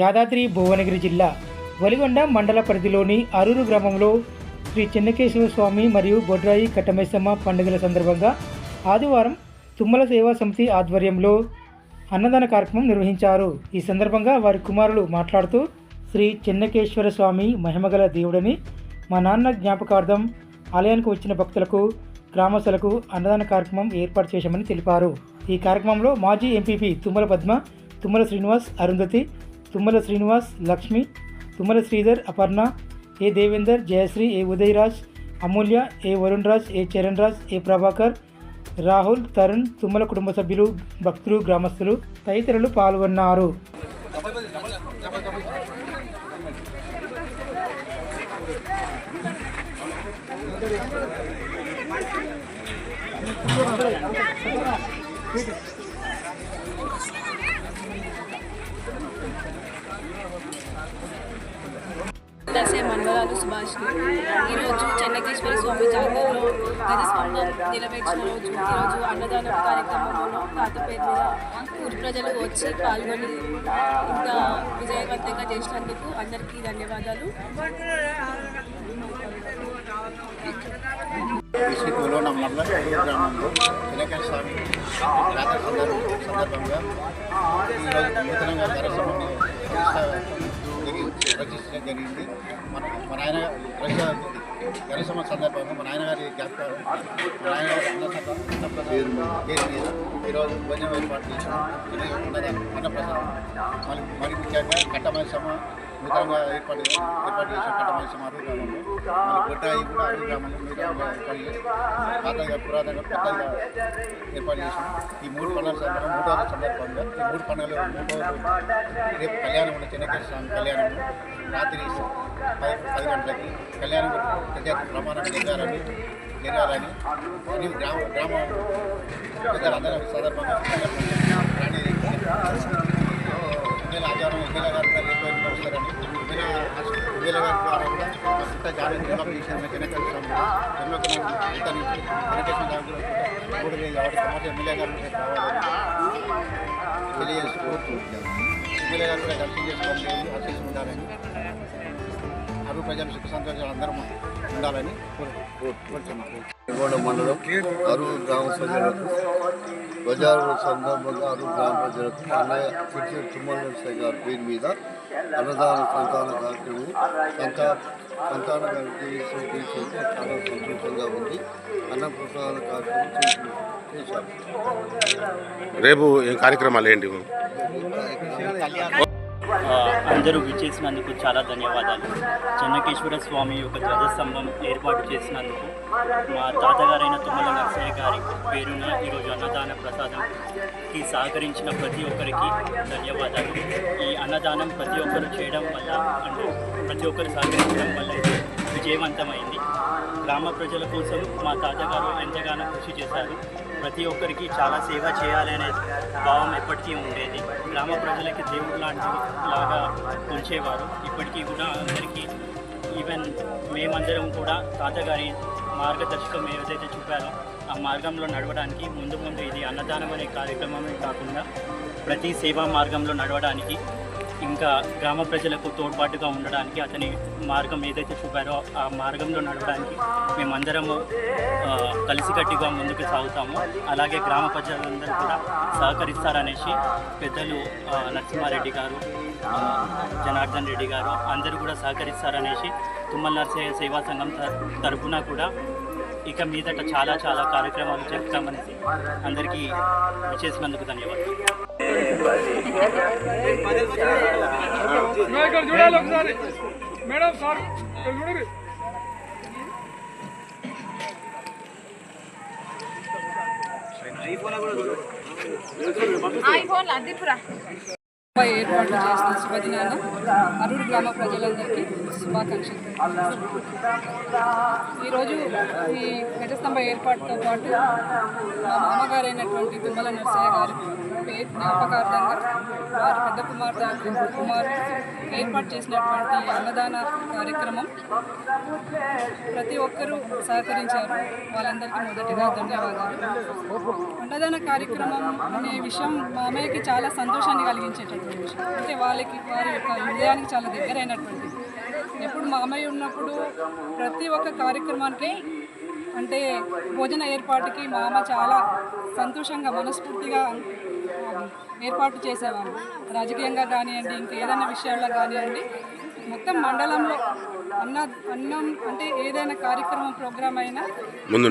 యాదాద్రి భువనగిరి జిల్లా వలిగొండ మండల పరిధిలోని అరూరు గ్రామంలో శ్రీ చెన్నకేశ్వర స్వామి మరియు బొడ్రాయి కట్టమేశమ్మ పండుగల సందర్భంగా ఆదివారం తుమ్మల సేవా సమితి ఆధ్వర్యంలో అన్నదాన కార్యక్రమం నిర్వహించారు. ఈ సందర్భంగా వారి కుమారులు మాట్లాడుతూ శ్రీ చెన్నకేశ్వర స్వామి మహిమగల దేవుడని మా నాన్న జ్ఞాపకార్థం ఆలయానికి వచ్చిన భక్తులకు గ్రామస్తులకు అన్నదాన కార్యక్రమం ఏర్పాటు చేశామని తెలిపారు. ఈ కార్యక్రమంలో మాజీ MPP Tummala Padma Tummala Srinivas Arundhati Tummala Srinivas Lakshmi Tummala Sridhar Aparna A Devender Jayashree A Udayaraj Amulya A Varun Raj A Charan Raj A Prabhakar Rahul Tarun Tummala కుటుంబ సభ్యులు భక్తులు గ్రామస్తులు తదితరులు పాల్గొన్నారు. దసే మండలాలు సుభాష్ని ఈరోజు చెన్నకేశ్వర స్వామి జాతరలో గజస్తంభం నిలబెట్టిన రోజు ఈరోజు అన్నదాన కార్యక్రమంలో తాత పేరు మీద ఊరి ప్రజలు వచ్చి పాల్గొని ఇంత విజయవంతంగా చేసినందుకు అందరికీ ధన్యవాదాలు. డిస్టిక్లో నమ్మల గ్రామంలో వినాయక స్వామి జాతర సందర్భంగా ఈరోజు నూతనంగా దర్శనం రచించడం జరిగింది. మన మా నాయన దర్శనం సందర్భంగా మా నాయనగారి జ్ఞాపకాలు మా నాయనగారి అన్న మీద ఈరోజు భోజనం ఏర్పాటు చేసిన అన్నప్రసాదం మరి మరి ముఖ్యంగా కట్టమైసమ్మ నూతనంగా ఏర్పాటు ఏర్పాటు చేసిన కట్టమైసమ్మ అరువు గ్రామంలో మరి గొడ్డాయి కూడా అరువు గ్రామంలో నూతనంగా ఏర్పాటు చేసి పాతగా పురాతన కొత్తగా ఏర్పాటు చేసాం ఈ మూడు పండుగల సందర్భంగా మూడో రోజు సందర్భంగా ఈ మూడు పండుగలు మూడో రోజు రేపు కళ్యాణం ఉన్న చెన్నకేశ్వర స్వామి కళ్యాణం రాత్రి పది పది గంటలకి కళ్యాణం పెద్ద ప్రమాణం జరగాలని జరగాలని అని గ్రామ గ్రామ పెద్దలందరూ సందర్భంగా రాణి ఎమ్మెల్యే ఆచారం ఎమ్మెల్యే గారు కూడా రేపు ఎన్నికలు వస్తారని ఎమ్మెల్యే ఎమ్మెల్యే గారి ద్వారా కూడా మా చుట్ట జాబ్ డెవలప్ చేసిన చెన్నకేశ్వర స్వామి జన్మకున్న ఇతని వెంకటేశ్వర గారు కూడా మూడు వేలు కాబట్టి సమస్య ఎమ్మెల్యే గారు రేపు రావాలని తెలియజేసుకోవచ్చు ఎమ్మెల్యే గారు కూడా దర్శనం చేసుకోవాలని ఆశీస్సు అరువు ప్రజలు సుఖ సంతోషాలు అందరం ఉండాలని కోరు- కోరుతున్నాను మండలం అరువు గ్రామ ప్రజలకు బజారు సందర్భంగా అరువు గ్రామ ప్రజలకు అన్నయ్య చిట్టి తుమ్మల గారి పేరు మీద అన్నదాన సంతాన కార్యక్రమం సంతా సంతాన కార్యక్రమం చాలా సంతోషంగా ఉంది. అన్నప్రసాద కార్యక్రమం చేశాము రేపు ఈ కార్యక్రమాలు ఏంటి? అందరూ విచ్చేసినందుకు చాలా ధన్యవాదాలు. చెన్నకేశ్వర స్వామి యొక్క ధ్వజస్తంభం ఏర్పాటు చేసినందుకు మా తాతగారైన తుమ్మల నర్సయ్య గారి పేరున ఈరోజు అన్నదాన ప్రసాదంకి సహకరించిన ప్రతి ఒక్కరికి ధన్యవాదాలు. ఈ అన్నదానం ప్రతి ఒక్కరు చేయడం వల్ల అంటే ప్రతి ఒక్కరు సహకరించడం వల్ల విజయవంతమైంది. గ్రామ ప్రజల కోసం మా తాతగారు ఎంతగానో కృషి చేశారు. ప్రతి ఒక్కరికి చాలా సేవ చేయాలి అనే భావం ఎప్పటికీ ఉండేది. గ్రామ ప్రజలకి దేవుడు లాంటి లాగా ఉంచేవారు. ఇప్పటికీ కూడా అందరికీ ఈవెన్ మేమందరం కూడా తాతగారి మార్గదర్శకం ఏదైతే చూపారో ఆ మార్గంలో నడవడానికి ముందు ముందు ఇది అన్నదానం అనే కార్యక్రమమే కాకుండా ప్రతి సేవా మార్గంలో నడవడానికి ఇంకా గ్రామ ప్రజలకు తోడ్పాటుగా ఉండడానికి అతని మార్గం ఏదైతే చూపారో ఆ మార్గంలో నడవడానికి మేమందరము ఆ, కలిసికట్టుగా ముందుకు సాగుతాము. అలాగే గ్రామ ప్రజలందరూ కూడా సహకరిస్తారనేసి పెద్దలు నరసింహారెడ్డి గారు జనార్దన్ రెడ్డి గారు అందరూ కూడా సహకరిస్తారనేసి తుమ్మల నరసయ్య సేవా సంఘం తరఫున కూడా ఇక మీదట చాలా చాలా కార్యక్రమాలు చెప్తామనేసి అందరికీ చేసినందుకు ధన్యవాదాలు. ఇక్కడ చూడాలి ఒకసారి. మేడం సార్ ఇక్కడ చూడండి. ఏర్పాట్లు చేసిన శుభదినాన అరుడు గ్రామ ప్రజలందరికీ శుభాకాంక్షలు. ఈరోజు ఈ ఘటస్తంభ ఏర్పాటుతో పాటు మా మామగారైనటువంటి తుమ్మల నర్సయ్య గారి పేరు జ్ఞాపకార్థంగా వారి పెద్ద కుమార్తె కుమారు ఏర్పాటు చేసినటువంటి అన్నదాన కార్యక్రమం ప్రతి ఒక్కరూ సహకరించారు. వాళ్ళందరికీ మొదటిగా ధన్యవాదాలు. అన్నదాన కార్యక్రమం అనే విషయం మా అమ్మాయికి చాలా సంతోషాన్ని కలిగించేటట్టు అంటే వాళ్ళకి వారి యొక్క హృదయానికి చాలా దగ్గరైనటువంటి ఎప్పుడు మామయ్య ఉన్నప్పుడు ప్రతి ఒక్క కార్యక్రమానికి అంటే భోజన ఏర్పాటుకి మా అమ్మ చాలా సంతోషంగా మనస్ఫూర్తిగా ఏర్పాటు చేసేవాళ్ళు. రాజకీయంగా కానివ్వండి ఇంకేదైనా విషయాల్లో కానివ్వండి మొత్తం మండలంలో అన్న అన్నం అంటే ఏదైనా కార్యక్రమం ప్రోగ్రామ్ అయినా.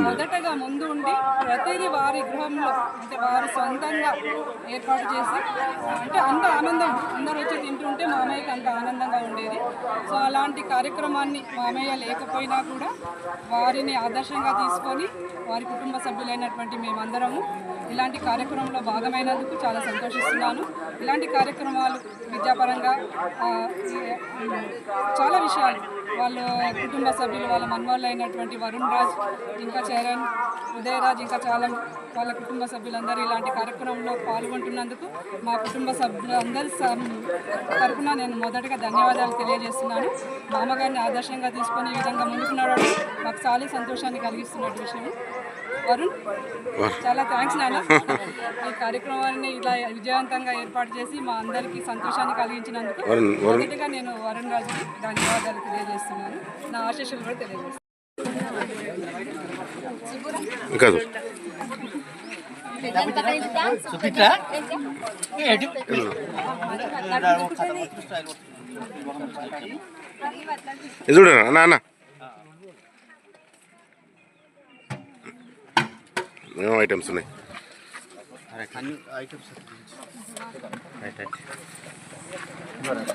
మొదటగా ముందు ఉండి ప్రతిదీ వారి గృహంలో అంటే వారు సొంతంగా ఏర్పాటు చేసి అంటే అంత ఆనందం అందరూ వచ్చి తింటుంటే మామయ్యకి అంత ఆనందంగా ఉండేది సో అలాంటి కార్యక్రమాన్ని మామయ్య లేకపోయినా కూడా వారిని ఆదర్శంగా తీసుకొని వారి కుటుంబ సభ్యులైనటువంటి మేమందరము ఇలాంటి కార్యక్రమంలో భాగమైనందుకు చాలా సంతోషిస్తున్నాను. ఇలాంటి కార్యక్రమాలు విద్యాపరంగా చాలా విషయాలు వాళ్ళ కుటుంబ సభ్యులు వాళ్ళ మన్వాళ్ళు అయినటువంటి వరుణ్ రాజ్ ఇంకా చరణ్ ఉదయరాజ్ ఇంకా చాలా వాళ్ళ కుటుంబ సభ్యులందరూ ఇలాంటి కార్యక్రమంలో పాల్గొంటున్నందుకు మా కుటుంబ సభ్యులందరి తరపున నేను మొదటగా ధన్యవాదాలు తెలియజేస్తున్నాను. మా అమ్మగారిని ఆదర్శంగా తీసుకొని ఈ విధంగా ముందుకు నడవడం మాకు చాలా సంతోషాన్ని కలిగిస్తున్నట్టు విషయం. వరుణ్ చాలా థ్యాంక్స్ నాన్న. ఈ కార్యక్రమాన్ని ఇలా విజయవంతంగా ఏర్పాటు చేసి మా అందరికీ సంతోషాన్ని కలిగించినందుకు. మొదటిగా నేను వరుణ్ రాజుకి ధన్యవాదాలు తెలియజేస్తున్నాను. నా ఆశీస్సులు కూడా తెలియజేస్తున్నాను. ఇంకా చూ. ఇది చూడరా అన్న అన్న ఏమో ఐటమ్స్ ఉన్నాయి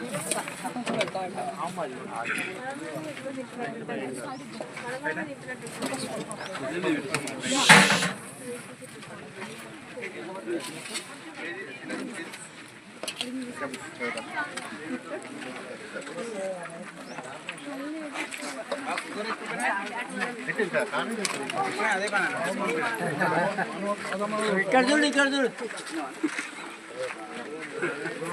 అన్ని ఐటమ్స్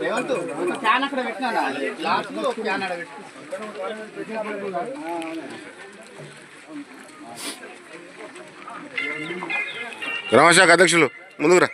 రేవంత్ ఒక ఫ్యాన్ అక్కడ పెట్టినా ఒక ఫ్యాన్ అక్కడ పెట్టు గ్రామశాఖ అధ్యక్షులు ముందుకు రా.